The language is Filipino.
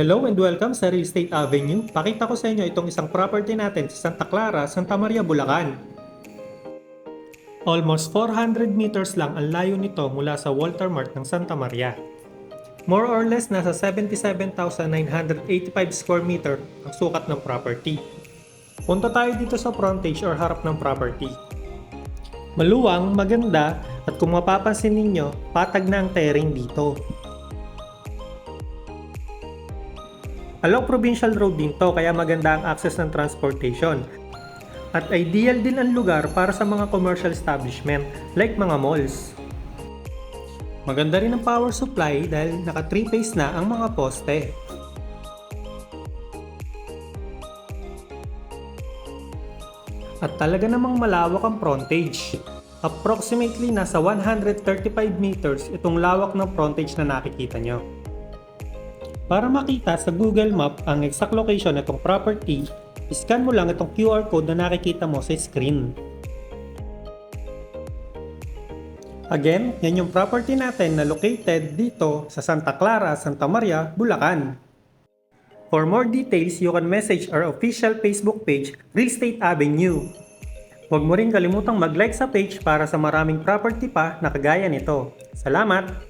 Hello and welcome sa Real Estate Avenue. Pakita ko sa inyo itong isang property natin sa Santa Clara, Santa Maria, Bulacan. Almost 400 meters lang ang layo nito mula sa Walter Mart ng Santa Maria. More or less nasa 77,985 square meter ang sukat ng property. Punta tayo dito sa frontage or harap ng property. Maluwang, maganda, at kung mapapansin ninyo, patag na ang terrain dito. Along provincial road din to kaya maganda ang access ng transportation. At ideal din ang lugar para sa mga commercial establishment like mga malls. Maganda rin ang power supply dahil naka 3 phase na ang mga poste. At talaga namang malawak ang frontage. Approximately nasa 135 meters itong lawak ng frontage na nakikita nyo. Para makita sa Google Map ang exact location nitong property, scan mo lang itong QR code na nakikita mo sa screen. Again, yan yung property natin na located dito sa Santa Clara, Santa Maria, Bulacan. For more details, you can message our official Facebook page, Real Estate Avenue. Huwag mo rin kalimutang mag-like sa page para sa maraming property pa na kagaya nito. Salamat!